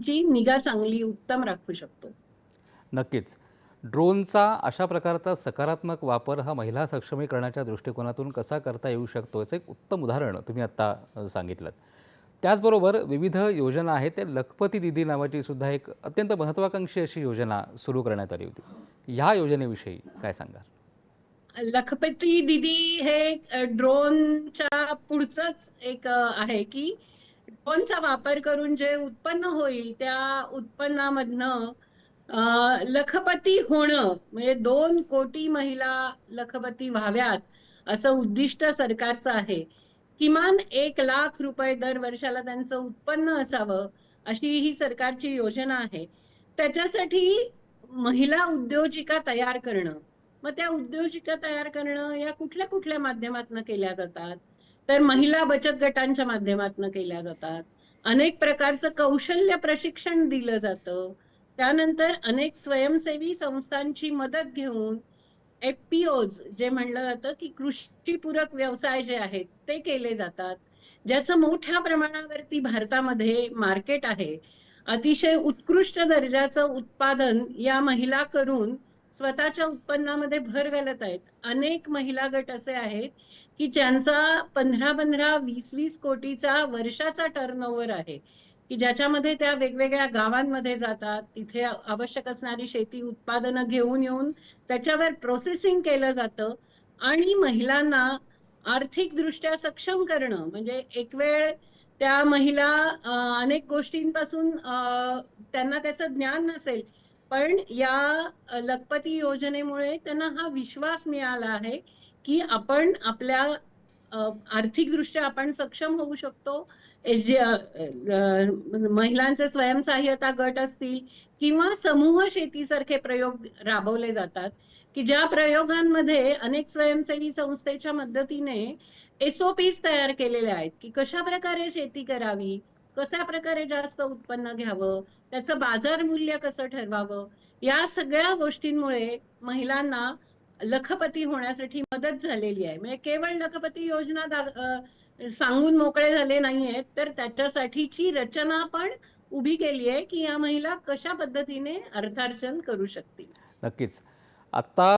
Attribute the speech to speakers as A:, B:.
A: ची निगा चांगली उत्तम राखू शकतो.
B: नक्कीच. ड्रोनचा अशा प्रकारचा सकारात्मक वापर हा महिला सक्षमीकरणाच्या दृष्टिकोनातून कसा करता येऊ शकतो याचं एक उत्तम उदाहरण तुम्ही आत्ता सांगितलं त्याचबरोबर विविध योजना आहेत. ते लखपती दिदी नावाची सुद्धा एक अत्यंत महत्त्वाकांक्षी अशी योजना सुरू करण्यात आली होती. ह्या योजनेविषयी काय सांगाल?
A: लखपती दिदी हे ड्रोनच्या पुढचंच एक आहे की ड्रोनचा वापर करून जे उत्पन्न होईल त्या उत्पन्नामधनं लखपती होणं म्हणजे दोन कोटी महिला लखपती व्हाव्यात असं उद्दिष्ट सरकारचं आहे. किमान एक लाख रुपये दर वर्षाला त्यांचं उत्पन्न असावं अशी ही सरकारची योजना आहे. त्याच्यासाठी महिला उद्योजिका तयार करणं. मग त्या उद्योजिका तयार करणं या कुठल्या कुठल्या माध्यमातून केल्या जातात? तर महिला बचत गटांच्या माध्यमातून केल्या जातात. अनेक प्रकारचं कौशल्य प्रशिक्षण दिलं जातं. त्यानंतर अनेक स्वयंसेवी संस्थांची मदत घेऊन एफपीओज जे म्हणलं जातं की कृषीपूरक व्यवसाय जे आहेत ते केले जातात. ज्याचं मोठ्या प्रमाणावरती भारतामध्ये मार्केट आहे. अतिशय उत्कृष्ट दर्जाचं उत्पादन या महिला करून स्वतःच्या उत्पन्नामध्ये भर घालत आहेत. अनेक महिला गट असे आहेत की ज्यांचा पंधरा पंधरा वीस वीस कोटीचा वर्षाचा टर्नओव्हर आहे. की ज्याच्यामध्ये त्या वेगवेगळ्या गावांमध्ये जातात तिथे आवश्यक असणारी शेती उत्पादनं घेऊन येऊन त्याच्यावर प्रोसेसिंग केलं जातं आणि महिलांना आर्थिकदृष्ट्या सक्षम करणं. म्हणजे एक वेळ त्या महिला अनेक गोष्टींपासून त्यांना त्याचं ज्ञान नसेल पण या लखपती योजनेमुळे त्यांना हा विश्वास मिळाला आहे की आपण आपल्या आर्थिकदृष्ट्या आपण सक्षम होऊ शकतो. एस जे महिलांचे स्वयंसहाय्यता गट असतील किंवा समूह शेतीसारखे प्रयोग राबवले जातात की ज्या प्रयोगांमध्ये अनेक स्वयंसेवी संस्थेच्या मदतीने एसओपीस तयार केलेले आहेत की कशा प्रकारे शेती करावी कशा प्रकारे जास्त उत्पन्न घ्यावं? त्याचं बाजार मूल्य कसं ठरवावं? या सगळ्या गोष्टींमुळे महिलांना लखपती होण्यासाठी मदत झालेली आहे. म्हणजे केवळ लखपती योजना सांगून मोकळे झाले नाहीयेत तर त्याच्यासाठीची रचना पण उभी केली आहे की या महिला कशा पद्धतीने अर्थार्जन करू शकतील?
B: नक्कीच. आता